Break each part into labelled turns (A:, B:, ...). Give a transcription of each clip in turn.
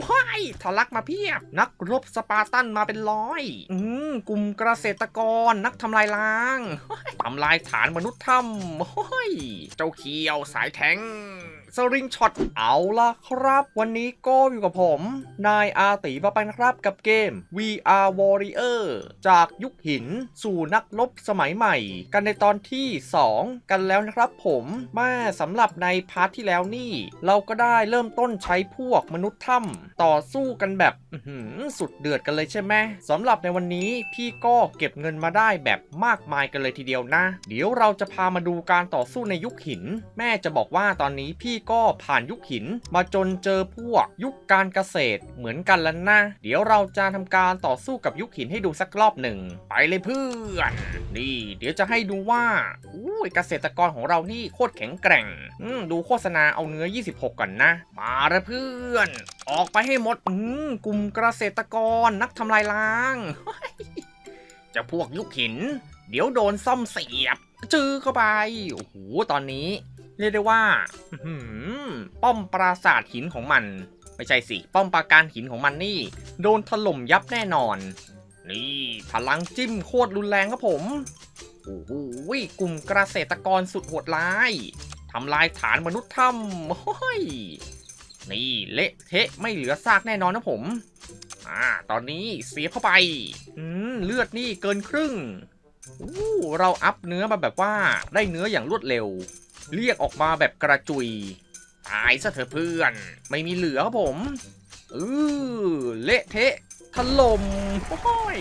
A: ว้ายทะลักมาเพียบ นักรบสปาร์ตันมาเป็นร้อย อืมกลุ่มเกษตรกรนักทำลายล้างทำลายฐานมนุษย์ถ้ำเฮ้ยเจ้าเขียวสายแทง สริงช็อตเอาล่ะครับ วันนี้ก็อยู่กับผม นายอาตีมาไปนะครับกับเกม VR Warrior จากยุคหินสู่นักรบสมัยใหม่ กันในตอนที่ 2 กันแล้วนะครับผมแม่สำหรับในพาร์ทที่แล้วนี่ เราก็ได้เริ่มต้นใช้พวกมนุษย์ถ้ำต่อสู้กันแบบสุดเดือดกันเลยใช่ไหมสำหรับในวันนี้พี่ก็เก็บเงินมาได้แบบมากมายกันเลยทีเดียวนะ เดี๋ยวเราจะพามาดูการต่อสู้ในยุคหิน แม่จะบอกว่าตอนนี้พี่ก็ผ่านยุคหิน มาจนเจอพวกยุคการเกษตรเหมือนกันแล้วนะ เดี๋ยวเราจะทำการต่อสู้กับยุคหินให้ดูสักรอบหนึ่ง ไปเลยเพื่อน นี่ เดี๋ยวจะให้ดูว่าอุ้ยเกษตรกรของเรานี่โคตรแข็งแกร่งอืมดูโฆษณาเอาเนื้อ 26 ก่อนนะ มาละเพื่อน ออกไปให้หมดอืมกลุ่มเกษตรกรนักทำลายล้างจะพวกยุคหิน เดี๋ยวโดนซ่อมเสียบจื้อเข้าไป โอ้โห ตอนนี้ เรียกได้ว่าป้อมปราสาทหินของมัน ไม่ใช่สิ ป้อมปราการหินของมันนี่ โดนถล่มยับแน่นอน นี่พลังจิ้มโคตรรุนแรงครับผมโอ้โหกลุ่มเกษตรกรสุดโหดร้ายทำลายฐานมนุษย์ถ้ำโอ้ยนี่เละเทะไม่เหลือซากแน่นอนนะผม อ่า ตอนนี้เสียเข้าไป อืม เลือดนี่เกินครึ่ง อู้ เราอัพเนื้อมาแบบว่าได้เนื้ออย่างรวดเร็ว เรียกออกมาแบบกระจุย ตายซะเถอะเพื่อน ไม่มีเหลือครับผมเออเละเทะ ถล่มโอ้ย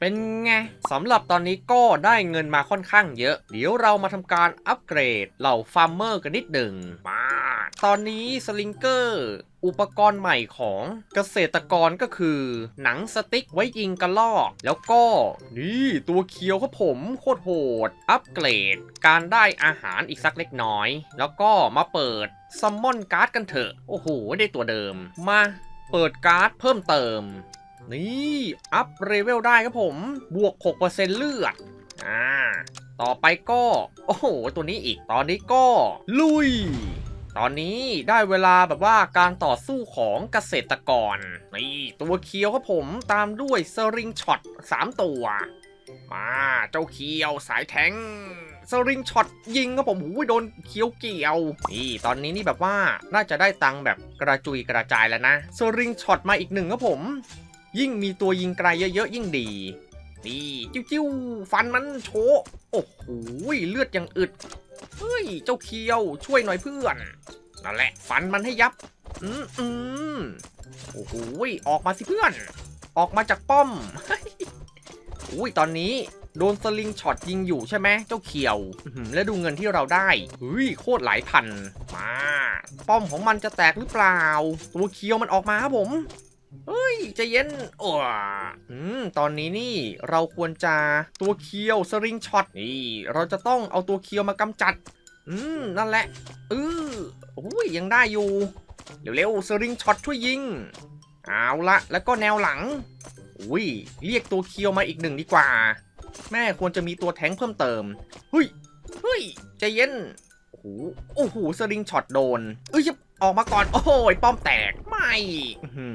A: เป็นไงสำหรับตอนนี้ก็ได้เงินมาค่อนข้างเยอะ เดี๋ยวเรามาทำการอัปเกรดเหล่าฟาร์มเมอร์กันนิดหนึ่งมาตอนนี้สลิงเกอร์อุปกรณ์ใหม่ของเกษตรกรก็คือ หนังสติ๊กไว้ยิงกระลอก แล้วก็ นี่ตัวเคียวครับผมโคตรโหด อัปเกรด การได้อาหารอีกสักเล็กน้อย แล้วก็มาเปิดซัมมอนการ์ดกันเถอะ โอ้โห ได้ตัวเดิม มาเปิดการ์ดเพิ่มเติม นี่อัพเลเวลได้ครับผมบวก 6%เลือดอ่าต่อไปก็ โอ้โห ตัวนี้อีกตอนนี้ก็ ลุย ตอนนี้ได้เวลาแบบว่าการต่อสู้ของเกษตรกรนี่ตัวเคียวครับผมตามด้วยสริงช็อต3ตัว มาเจ้าเคียวสายแทงสริงช็อตยิงครับผมหูยโดนเคียวเกี่ยว นี่ตอนนี้นี่แบบว่าน่าจะได้ตังค์แบบกระจุยกระจายแล้วนะ สริงช็อตมาอีกหนึ่งครับผม ยิ่งมีตัวยิงไกลเยอะๆ ยิ่งดีนี่จิ้วๆฟันมันโชโอ้โหเลือดยังอึดเฮ้ยเจ้าเคียวช่วยหน่อยเพื่อนนั่นแหละ ฟันมันให้ยับ อืมอืมโอ้โหออกมาสิเพื่อน ออกมาจากป้อมอุ้ยตอนนี้โดนสลิงช็อตยิงอยู่ใช่ไหมเจ้าเขียว แล้วดูเงินที่เราได้เฮ้ยโคตรหลายพัน มา ป้อมของมันจะแตกหรือเปล่า ตัวเคียวมันออกมาครับผม เฮ้ยใจเย็นโอ้อืมตอนนี้นี่เราควรจะตัวเคียวสริงช็อตนี่เราจะต้องเอาตัวเคียวมากำจัด อืมนั่นแหละเออโอ้ยยังได้อยู่ เร็วๆสริงช็อตช่วยยิง เอาละแล้วก็แนวหลังอุ้ยเรียกตัวเคียวมาอีกหนึ่งดีกว่า แม่ควรจะมีตัวแทงเพิ่มเติมเฮ้ยเฮ้ยใจเย็นโอ้โหโอ้โหสลิงช็อตโดนเอ้ยออกมาก่อนโอ้โหป้อมแตก อื้อหื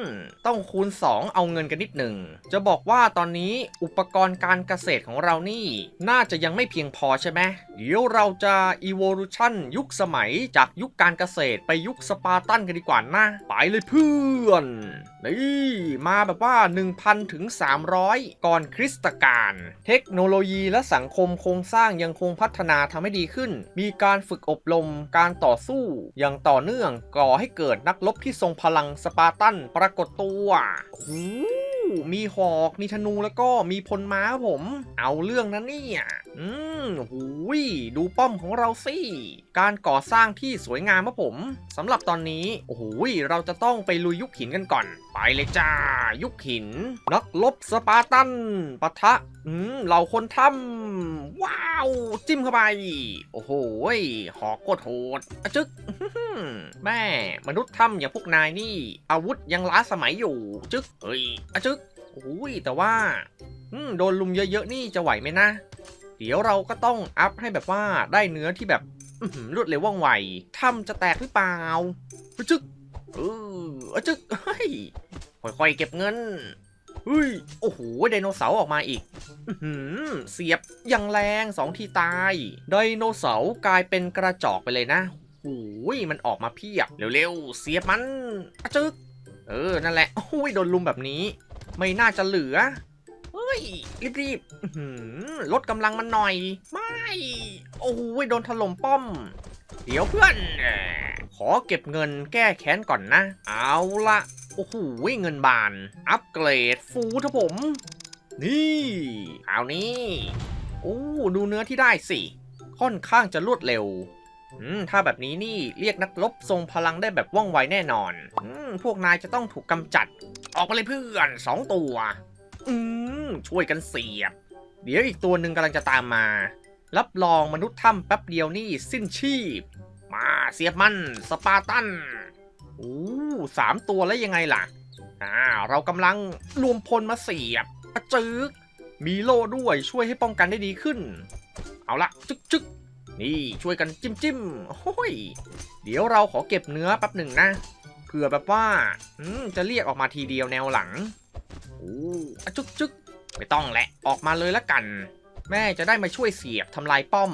A: อต้องคูณ 2 เอาเงินกันนิดหนึ่ง จะบอกว่าตอนนี้อุปกรณ์การเกษตรของเรานี่ น่าจะยังไม่เพียงพอใช่ไหมเดี๋ยวเราจะ evolution ยุคสมัยจากยุคการเกษตรไปยุคสปาร์ตันกันดีกว่านะ ไปเลยเพื่อนนี่มาแบบว่า 1,000 ถึง 300 ก่อนคริสตกาลเทคโนโลยีและสังคมโครงสร้างยังคงพัฒนาทำให้ดีขึ้น มีการฝึกอบรมการต่อสู้อย่างต่อเนื่องก่อให้เกิดนักรบที่ทรงพลังสปาร์ตันปรากฏตัวโอ้มีหอก มีธนูแล้วก็มีพลม้าผม เอาเรื่องนะเนี่ยอืมหูยดูป้อมของเราสิ การก่อสร้างที่สวยงามครับผมสำหรับตอนนี้ โอ้โหยเราจะต้องไปลุยยุคหินกันก่อน ไปเลยจ้า ยุคหิน นักรบสปาร์ตันปะทะ อืมเหล่าคนถ้ำว้าว จิ้มเข้าไป โอ้โหยหอกโคตรโหดอจึกแม่ มนุษย์ถ้ำอย่างพวกนายนี่ อาวุธยังล้าสมัยอยู่ จึกเฮ้ยอจึกโอ้ยแต่ว่าอืมโดนลุมเยอะๆนี่จะไหวไหมนะ เดี๋ยวเราก็ต้องอัพให้แบบว่าได้เนื้อที่แบบรวดเร็วว่องไวถ้ำจะแตกหรือเปล่าจึ๊กเอออจึ๊กเฮ้ยค่อยๆเก็บเงินเฮ้ยโอ้โหไดโนเสาร์ออกมาอีกอืเสียบย่างแรงสองทีตายไดโนเสาร์กลายเป็นกระจอกไปเลยนะโอ้ยมันออกมาเพียบเร็วๆเสียบมันอจึ๊กเออนั่นแหละโอ้ยโดนลุมแบบนี้ ไม่น่าจะเหลือ เฮ้ย รีบๆอื้อหือลดกำลังมันหน่อย ไม่ โอ้ยโดนถล่มป้อม เดี๋ยวเพื่อน ขอเก็บเงินแก้แค้นก่อนนะ เอาละโอ้โหเงินบาน อัปเกรดฟูทะผม นี่ครานี้โอ้ดูเนื้อที่ได้สิ ค่อนข้างจะรวดเร็วถ้าแบบนี้นี่เรียกนักรบทรงพลังได้แบบว่องไวแน่นอนอพวกนายจะต้องถูกกำจัด ออกไปเลยเพื่อนสองตัว อืมช่วยกันเสียบ เดี๋ยวอีกตัวหนึ่งกำลังจะตามมา รับรองมนุษย์ถ้ำแป๊บเดียวนี่สิ้นชีพ มาเสียบมัน สปาร์ตันโอ้สามตัวแล้วยังไงล่ะ อ่า เรากำลังรวมพลมาเสียบอะจึกมีโล่ด้วยช่วยให้ป้องกันได้ดีขึ้น เอาละจึกจึกนี่ช่วยกันจิ้มจิ้มโอ้ย เดี๋ยวเราขอเก็บเนื้อแป๊บหนึ่งนะเผื่อแบบว่าอืมจะเรียกออกมาทีเดียวแนวหลัง อ้อะจึกจึกไม่ต้องแหละ ออกมาเลยละกัน แม่จะได้มาช่วยเสียบทำลายป้อม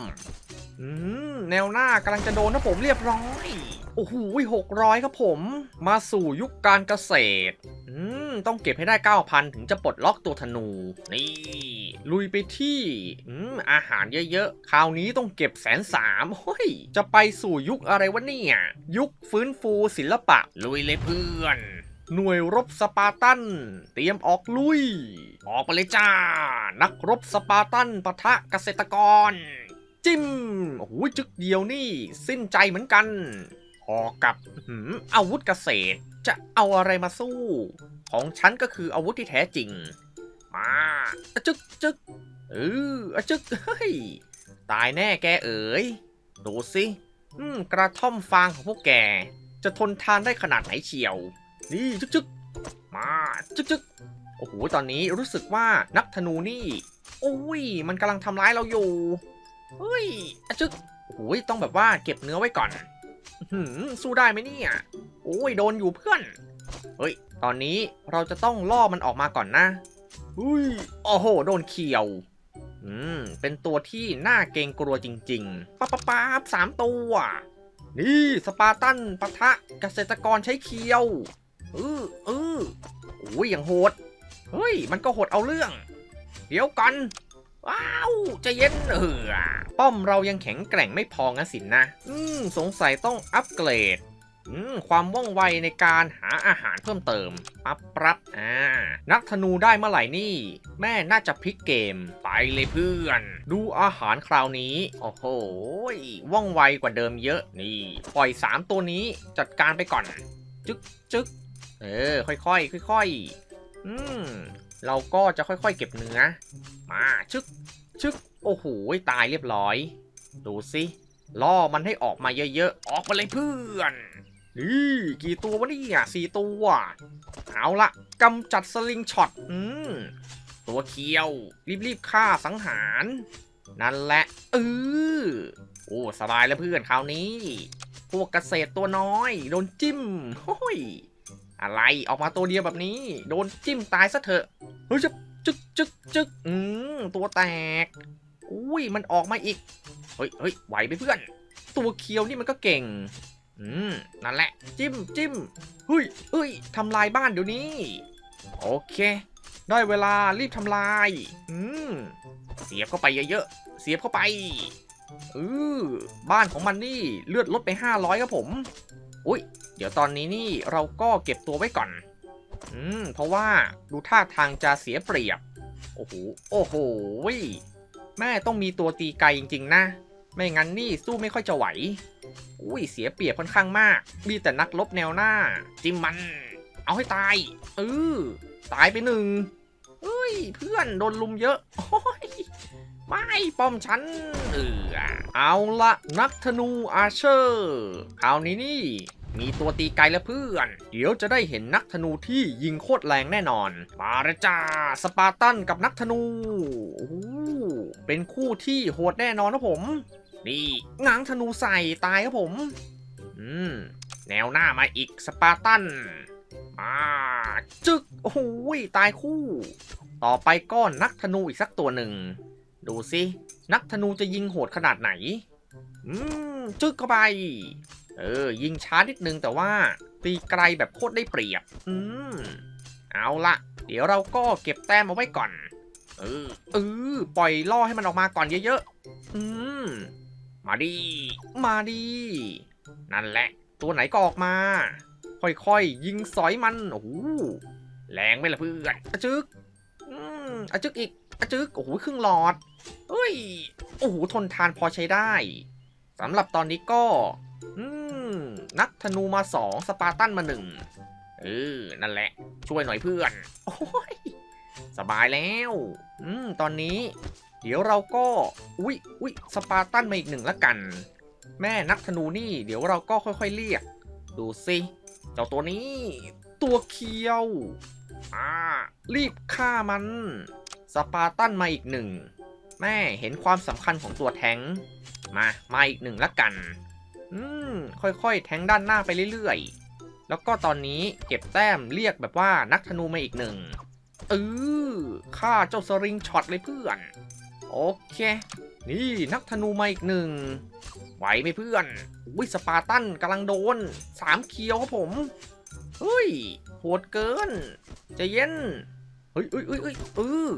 A: อืม แนวหน้ากำลังจะโดนนะผมเรียบร้อย โอ้โหหกร้อยครับผม มาสู่ยุคการเกษตร อืม ต้องเก็บให้ได้ 9,000 ถึงจะปลดล็อกตัวธนู นี่ ลุยไปที่ อืม อาหารเยอะๆ คราวนี้ต้องเก็บแสนสามเฮ้ย จะไปสู่ยุคอะไรวะเนี่ย ยุคฟื้นฟูศิลปะ ลุยเลยเพื่อน หน่วยรบสปาร์ตัน เตรียมออกลุย ออกไปเลยจ้า นักรบสปาร์ตันปะทะเกษตรกร จิ้มโอ้โหจึกเดียวนี่ สิ้นใจเหมือนกันพอกกับหืมอาวุธเกษตรจะเอาอะไรมาสู้ ของฉันก็คืออาวุธที่แท้จริง มาจึกจึกเออจึกเฮ้ยตายแน่แกเอ๋ยดูสิกระท่อมฟางของพวกแก จะทนทานได้ขนาดไหนเชียว นี่จึ๊กจึกมาจึ๊กจึกโอ้โหตอนนี้รู้สึกว่านักธนูนี่โอ้ย มันกำลังทำร้ายเราอยู่เฮ้ยอจึกโอ้ยต้องแบบว่าเก็บเนื้อไว้ก่อนหือสู้ได้ไหมเนี่ยโอ้ยโดนอยู่เพื่อนเฮ้ย ตอนนี้เราจะต้องล่อมันออกมาก่อนนะอุ้ยโอ้โห โดนเขียว อืม เป็นตัวที่น่าเกรงกลัวจริงๆป๊าป๊าป๊าบสามตัว นี่สปาร์ตันปะทะเกษตรกรใช้เคียว เออเออโอ้ยอย่างโหด เฮ้ย มันก็โหดเอาเรื่อง เดี๋ยวก่อน ว้าวจะเย็นเออป้อมเรายังแข็งแกร่งไม่พองั้นสินนะ อืม สงสัยต้องอัปเกรดอืมความว่องไวในการหาอาหารเพิ่มเติม ปั๊บปรับอ่า นักธนูได้เมื่อไหร่นี่ แม่น่าจะพลิกเกม ไปเลยเพื่อน ดูอาหารคราวนี้ โอ้โห ว่องไวกว่าเดิมเยอะ นี่ ปล่อย 3 ตัวนี้จัดการไปก่อน จึ๊กจึ๊ก เออ ค่อยๆค่อยๆอืมเราก็จะค่อยๆ เก็บเนื้อ มาชึกชึกโอ้โหตายเรียบร้อย ดูสิล่อมันให้ออกมาเยอะๆ ออกมาเลยเพื่อนนี่กี่ตัววะเนี่ยสี่ตัว เอาละกำจัดสลิงช็อตอืมตัวเคียว รีบๆฆ่าสังหาร นั่นแหละเออโอ้สบายแล้วเพื่อนคราวนี้ พวกเกษตรตัวน้อย โดนจิ้มโอ้ย อะไรออกมาตัวเดียวแบบนี้ โดนจิ้มตายซะเถอะเฮ้ยจะจึกจึกจึกอืมตัวแตก อุ้ยมันออกมาอีก เฮ้ยเฮ้ยไหวไหมเพื่อน ตัวเคียวนี่มันก็เก่ง อืมนั่นแหละ จิ้มจิ้มเฮ้ยเฮ้ยทำลายบ้านเดี๋ยวนี้ โอเค ได้เวลารีบทำลาย อืมเสียบเข้าไปเยอะๆ เสียบเข้าไปเออบ้านของมันนี่เลือดลดไป 500 ครับผม อุ้ย เดี๋ยวตอนนี้นี่เราก็เก็บตัวไว้ก่อน อืม เพราะว่าดูท่าทางจะเสียเปรียบ โอ้โห โอ้โห แม่ต้องมีตัวตีไกลจริง ๆ นะ ไม่งั้นนี่สู้ไม่ค่อยจะไหว อุ้ย เสียเปรียบค่อนข้างมาก มีแต่นักลบแนวหน้า จิมมัน เอาให้ตาย เออ ตายไปหนึ่งเอ้ย เพื่อนโดนลุมเยอะ โอ้ย ไม่ป้อมฉัน เออ เอาละนักธนูอาเชอร์ คราวนี้นี่ มีตัวตีไกลแล้วเพื่อน เดี๋ยวจะได้เห็นนักธนูที่ยิงโคตรแรงแน่นอน มาเลยจ้าสปาร์ตันกับนักธนูโอ้เป็นคู่ที่โหดแน่นอนนะผม นี่ง้างธนูใส่ตายครับผม อืม แนวหน้ามาอีกสปาร์ตัน มาจึกโอ้ยตายคู่ ต่อไปก็นักธนูอีกสักตัวหนึ่ง ดูสิ นักธนูจะยิงโหดขนาดไหน อืม จึกเข้าไป เออ ยิงช้านิดนึงแต่ว่า ตีไกลแบบโคตรได้เปรียบ อืม เอาละเดี๋ยวเราก็เก็บแต้มเอาไว้ก่อน เออเออปล่อยล่อให้มันออกมาก่อนเยอะๆ อืม มาดี มาดี นั่นแหละ ตัวไหนก็ออกมา ค่อยๆ ยิงสอยมัน โอ้โห แรงไหมล่ะเพื่อนอจึกอืมอจึกอีกอจึก โอ้โห ครึ่งหลอดเฮ้ย โอ้โห ทนทานพอใช้ได้ สำหรับตอนนี้ก็ อืม นักธนูมาสองสปาร์ตันมาหนึ่งเออนั่นแหละ ช่วยหน่อยเพื่อน โอ้ย สบายแล้ว อืม ตอนนี้ เดี๋ยวเราก็ อุ๊ยอุ๊ยสปาร์ตันมาอีกหนึ่งละกัน แม่นักธนูนี่ เดี๋ยวเราก็ค่อยๆเรียก ดูสิเจ้าตัวนี้ ตัวเคียว อ่า รีบฆ่ามัน สปาร์ตันมาอีกหนึ่ง แม่เห็นความสำคัญของตัวแท้ง มา มาอีกหนึ่งละกัน อืม ค่อยๆ แทงด้านหน้าไปเรื่อยๆ แล้วก็ตอนนี้เก็บแต้มเรียกแบบว่านักธนูมาอีกหนึ่งเออฆ่าเจ้าสริงช็อตเลยเพื่อน โอเค นี่นักธนูมาอีกหนึ่งไหวไหมเพื่อนอุ้ยสปาร์ตันกำลังโดนสามเคียวครับผมเฮ้ยโหดเกินจะเย็นเฮ้ยเฮ้ยเฮ้ยเฮ้ยเออ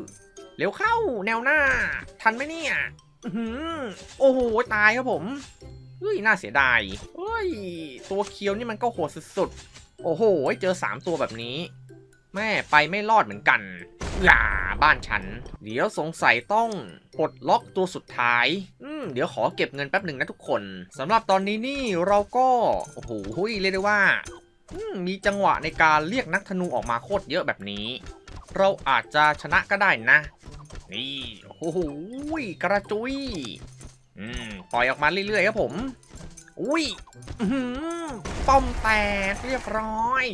A: เร็วเข้าแนวหน้า ทันไหมเนี่ยอื้อหือโอ้โห ตายครับผม เฮ้ยน่าเสียดายเฮ้ยตัวเคียวนี่มันก็โหดสุดๆ โอ้โห เจอ 3 ตัวแบบนี้ แม่ไปไม่รอดเหมือนกันอย่าบ้านฉัน เดี๋ยวสงสัยต้องปลดล็อกตัวสุดท้าย อืม เดี๋ยวขอเก็บเงินแป๊บหนึ่งนะทุกคน สำหรับตอนนี้นี่เราก็ โอ้โหเรียกได้ว่าอืมมีจังหวะในการเรียกนักธนูออกมาโคตรเยอะแบบนี้ เราอาจจะชนะก็ได้นะ นี่ โอ้โหกระจุย อืมปล่อยออกมาเรื่อยๆครับผม อุ้ยป้อมแตกเรียบร้อย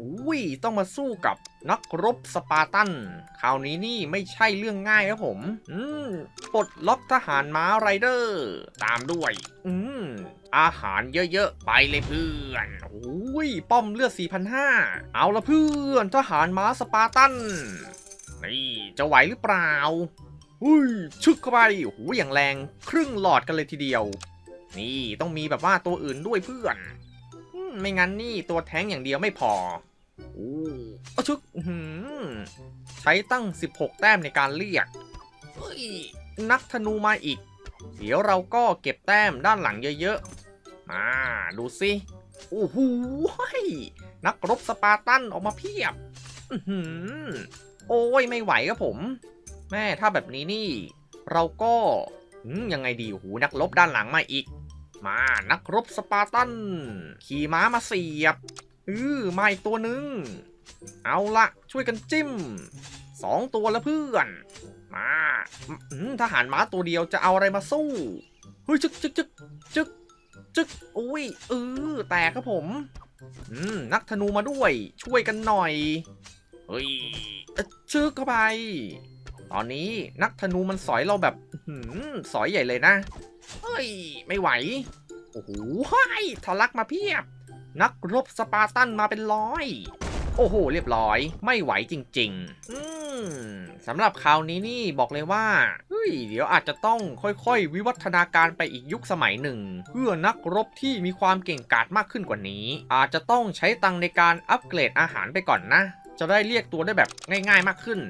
A: อุ้ยต้องมาสู้กับนักรบสปาร์ตัน คราวนี้นี่ไม่ใช่เรื่องง่ายครับผม อืมปลดล็อกทหารม้าไรเดอร์ ตามด้วย อืมอาหารเยอะๆ ไปเลยเพื่อนอุ้ย ป้อมเลือด 4,500 เอาละเพื่อน ทหารม้าสปาร์ตัน นี่ จะไหวหรือเปล่า อุ้ยชึกเข้าไปโอ้โหอย่างแรงครึ่งหลอดกันเลยทีเดียว นี่ต้องมีแบบว่าตัวอื่นด้วยเพื่อนไม่งั้นนี่ตัวแท้งอย่างเดียวไม่พอโอ้เอาชึกใช้ตั้ง 16 แต้มในการเรียกเฮ้ยนักธนูมาอีก เดี๋ยวเราก็เก็บแต้มด้านหลังเยอะๆ มาดูสิโอ้โหนักรบสปาร์ตันออกมาเพียบอื้อหือโอ้ยไม่ไหวครับผม แม่ถ้าแบบนี้นี่ เราก็ยังไงดีโอ้โหนักรบด้านหลังมาอีก มานักรบสปาร์ตัน ขี่ม้ามาเสียบอือมาอีกตัวหนึ่งเอาละช่วยกันจิ้มสองตัวแล้วเพื่อน มาทหารม้าตัวเดียวจะเอาอะไรมาสู้เฮ้ยจึกจึกจึกจึกจึกอุ้ยเออแตกครับผมอืมนักธนูมาด้วย ช่วยกันหน่อย เฮ้ยเอ้อชึกเข้าไป ตอนนี้นักธนูมันสอยเราแบบหือสอยใหญ่เลยนะ เฮ้ย ไม่ไหว โอ้โหห้ยทะลักมาเพียบ นักรบสปาร์ตันมาเป็นร้อย โอ้โห เรียบร้อย ไม่ไหวจริง ๆ อืมสำหรับคราวนี้นี่บอกเลยว่า เฮ้ย เดี๋ยวอาจจะต้องค่อยๆ วิวัฒนาการไปอีกยุคสมัยหนึ่ง เพื่อนักรบที่มีความเก่งกาจมากขึ้นกว่านี้ อาจจะต้องใช้ตังในการอัปเกรดอาหารไปก่อนนะ จะได้เรียกตัวได้แบบง่ายๆมากขึ้น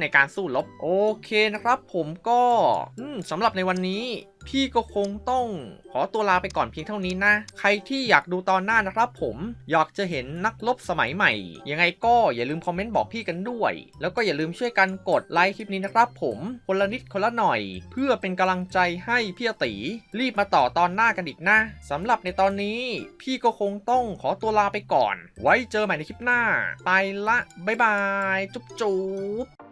A: ในการสู้รบโอเคนะครับ ผมก็สำหรับในวันนี้ พี่ก็คงต้องขอตัวลาไปก่อนเพียงเท่านี้นะ ใครที่อยากดูตอนหน้านะครับ ผมอยากจะเห็นนักรบสมัยใหม่ ยังไงก็อย่าลืมคอมเมนต์บอกพี่กันด้วย แล้วก็อย่าลืมช่วยกันกดไลค์คลิปนี้นะครับ ผมคนละนิดคนละหน่อย เพื่อเป็นกำลังใจให้พี่ตีรีบมาต่อตอนหน้ากันอีกนะสำหรับในตอนนี้ พี่ก็คงต้องขอตัวลาไปก่อน ไว้เจอใหม่ในคลิปหน้า ไปละบ๊ายบาย จุ๊บจุ๊บ